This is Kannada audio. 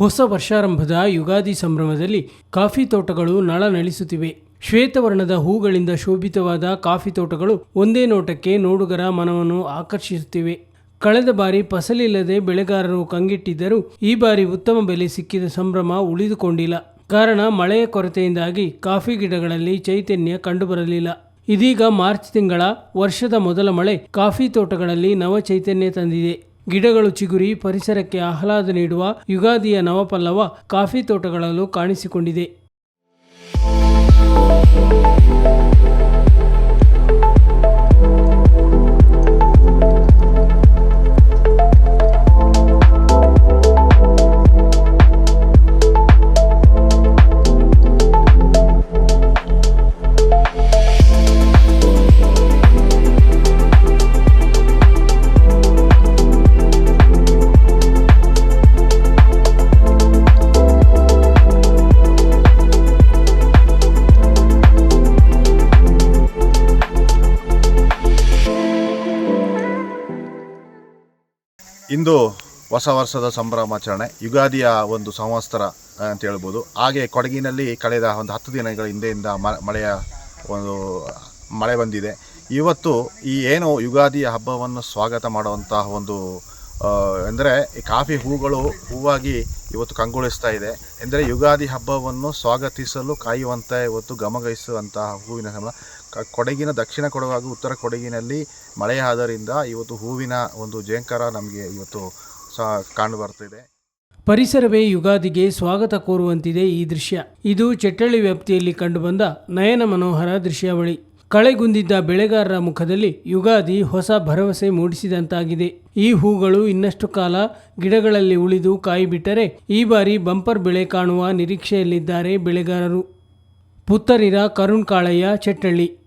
ಹೊಸ ವರ್ಷಾರಂಭದ ಯುಗಾದಿ ಸಂಭ್ರಮದಲ್ಲಿ ಕಾಫಿ ತೋಟಗಳು ನಳನಳಿಸುತ್ತಿವೆ. ಶ್ವೇತವರ್ಣದ ಹೂಗಳಿಂದ ಶೋಭಿತವಾದ ಕಾಫಿ ತೋಟಗಳು ಒಂದೇ ನೋಟಕ್ಕೆ ನೋಡುಗರ ಮನವನ್ನು ಆಕರ್ಷಿಸುತ್ತಿವೆ. ಕಳೆದ ಬಾರಿ ಫಸಲಿಲ್ಲದೆ ಬೆಳೆಗಾರರು ಕಂಗೆಟ್ಟಿದ್ದರೂ ಈ ಬಾರಿ ಉತ್ತಮ ಬೆಲೆ ಸಿಕ್ಕಿದ ಸಂಭ್ರಮ ಉಳಿದುಕೊಂಡಿಲ್ಲ. ಕಾರಣ ಮಳೆಯ ಕೊರತೆಯಿಂದಾಗಿ ಕಾಫಿ ಗಿಡಗಳಲ್ಲಿ ಚೈತನ್ಯ ಕಂಡುಬರಲಿಲ್ಲ. ಇದೀಗ ಮಾರ್ಚ್ ತಿಂಗಳ ವರ್ಷದ ಮೊದಲ ಮಳೆ ಕಾಫಿ ತೋಟಗಳಲ್ಲಿ ನವ ಚೈತನ್ಯ ತಂದಿದೆ. ಗಿಡಗಳು ಚಿಗುರಿ ಪರಿಸರಕ್ಕೆ ಆಹ್ಲಾದ ನೀಡುವ ಯುಗಾದಿಯ ನವಪಲ್ಲವ ಕಾಫಿ ತೋಟಗಳಲ್ಲೂ ಕಾಣಿಸಿಕೊಂಡಿದೆ. ಇಂದು ಹೊಸ ವರ್ಷದ ಸಂಭ್ರಮಾಚರಣೆ, ಯುಗಾದಿಯ ಒಂದು ಸಂವತ್ಸರ ಅಂತ ಹೇಳ್ಬೋದು. ಹಾಗೆ ಕೊಡಗಿನಲ್ಲಿ ಕಳೆದ ಒಂದು ಹತ್ತು ದಿನಗಳ ಹಿಂದೆಯಿಂದ ಮಳೆಯ ಒಂದು, ಮಳೆ ಬಂದಿದೆ. ಇವತ್ತು ಈ ಏನು ಯುಗಾದಿಯ ಹಬ್ಬವನ್ನು ಸ್ವಾಗತ ಮಾಡುವಂತಹ ಒಂದು ಅಂದರೆ ಕಾಫಿ ಹೂಗಳು ಹೂವಾಗಿ ಇವತ್ತು ಕಂಗೊಳಿಸ್ತಾ ಇದೆ. ಎಂದರೆ ಯುಗಾದಿ ಹಬ್ಬವನ್ನು ಸ್ವಾಗತಿಸಲು ಕಾಯುವಂಥ ಇವತ್ತು ಗಮಗಹಿಸುವಂತಹ ಹೂವಿನ ಸಮ ಕೊಡಗಿನ, ದಕ್ಷಿಣ ಕೊಡಗು ಹಾಗೂ ಉತ್ತರ ಕೊಡಗಿನಲ್ಲಿ ಮಳೆಯಾದರಿಂದ ಇವತ್ತು ಹೂವಿನ ಒಂದು ಜಯಂಕರ ನಮಗೆ ಇವತ್ತು ಸಹ ಕಾಣು ಪರಿಸರವೇ ಯುಗಾದಿಗೆ ಸ್ವಾಗತ ಕೋರುವಂತಿದೆ ಈ ದೃಶ್ಯ. ಇದು ಚಟ್ಟಳ್ಳಿ ವ್ಯಾಪ್ತಿಯಲ್ಲಿ ಕಂಡುಬಂದ ನಯನ ಮನೋಹರ ದೃಶ್ಯಾವಳಿ. ಕಳೆಗುಂದಿದ್ದ ಬೆಳೆಗಾರರ ಮುಖದಲ್ಲಿ ಯುಗಾದಿ ಹೊಸ ಭರವಸೆ ಮೂಡಿಸಿದಂತಾಗಿದೆ. ಈ ಹೂಗಳು ಇನ್ನಷ್ಟು ಕಾಲ ಗಿಡಗಳಲ್ಲಿ ಉಳಿದು ಕಾಯಿಬಿಟ್ಟರೆ ಈ ಬಾರಿ ಬಂಪರ್ ಬೆಳೆ ಕಾಣುವ ನಿರೀಕ್ಷೆಯಲ್ಲಿದ್ದಾರೆ ಬೆಳೆಗಾರರು. ಪುತ್ತರಿರ ಕರುಣ್ ಕಾಳಯ್ಯ, ಚೆಟ್ಟಳ್ಳಿ.